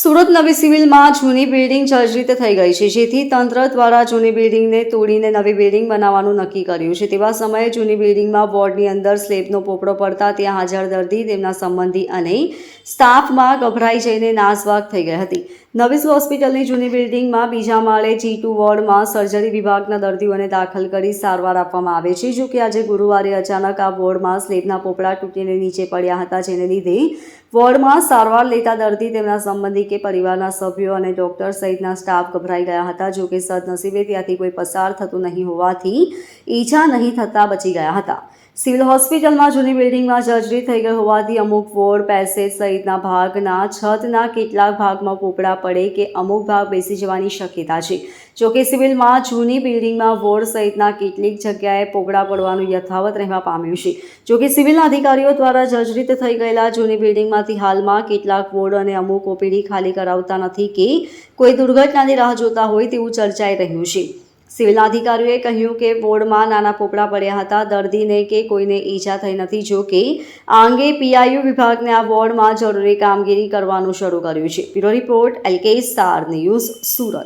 સુરત નવી સિવિલમાં જૂની બિલ્ડિંગ જર્જરિત થઈ ગઈ છે. જેથી તંત્ર દ્વારા જૂની બિલ્ડિંગને તોડીને નવી બિલ્ડિંગ બનાવવાનું નક્કી કર્યું છે. તેવા સમયે જૂની બિલ્ડિંગમાં વોર્ડની અંદર સ્લેબનો પોપડો પડતા ત્યાં હાજર દર્દી, તેમના સંબંધી અને સ્ટાફમાં ગભરાઈ જઈને નાસભાગ થઈ ગઈ હતી. નવીસ હોસ્પિટલની જૂની બિલ્ડિંગમાં બીજા માળે જી ટુ વોર્ડમાં સર્જરી વિભાગના દર્દીઓને દાખલ કરી સારવાર આપવામાં આવે છે. જોકે આજે ગુરુવારે અચાનક આ વોર્ડમાં સ્લેબના પોપડા તૂટીને નીચે પડ્યા હતા, જેને લીધે વોર્ડમાં સારવાર લેતા દર્દી, તેમના સંબંધી કે પરિવારના સભ્યો અને ડોક્ટર સહિતના સ્ટાફ ગભરાઈ ગયા હતા. જો કે સદનસીબે ત્યાંથી કોઈ પસાર થતું નહીં હોવાથી ઈજા નહીં થતાં બચી ગયા હતા. સિવિલ હોસ્પિટલમાં જૂની બિલ્ડિંગમાં જર્જરી થઈ ગઈ હોવાથી અમુક વોર્ડ, પેસેજ સહિતના ભાગના છતના કેટલાક ભાગમાં પોપડા પડે કે અમુક ભાગ બેસી જવાની શક્યતા છે. જોકે સિવિલમાં જૂની બિલ્ડિંગમાં વોર્ડ સહિતના કેટલીક જગ્યાએ પોપડા પડવાનું યથાવત રહેવા પામ્યું છે. જોકે સિવિલના અધિકારીઓ દ્વારા જર્જરિત થઈ ગયેલા જૂની બિલ્ડિંગમાંથી હાલમાં કેટલાક વોર્ડ અને અમુક ઓપીડી ખાલી કરાવતા નથી કે કોઈ દુર્ઘટનાની રાહ જોતા હોય તેવું ચર્ચાઈ રહ્યું છે. સિવિલના અધિકારીઓએ કહ્યું કે વોર્ડમાં નાના પોપડા પડ્યા હતા. દર્દીને કે કોઈને ઈજા થઈ નથી જો કે આ અંગે પીઆઈયુ વિભાગને આ વોર્ડમાં જરૂરી કામગીરી કરવાનું શરૂ કર્યું છે. Bureau report LK star news Surat.